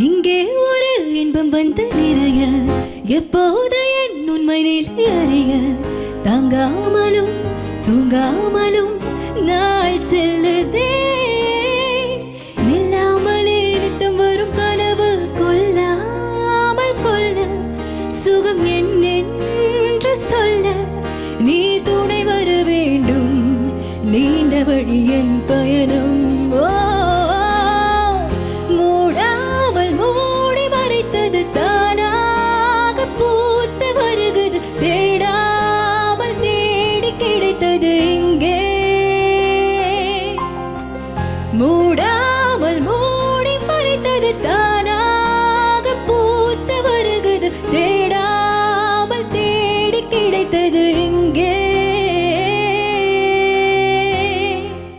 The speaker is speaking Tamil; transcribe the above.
இங்கே ஒரு இன்பம் வந்து நிறைய. எப்போது என் உண்மை நிலை அறிய? தங்காமலும் தூங்காமலும் நாள் செல்லுதே. நில்லாமலே நித்தம் வரும் கனவு கொல்லாமல் கொள்ள. சுகம் என்னென்று சொல்ல நீ துணை வர வேண்டும். நீண்ட வழி என் பயணம். ஓ மூடாமல் மூடி மறைத்தது தானாக பூத்து வருகிறது தேடாமல் தேடி கிடைத்தது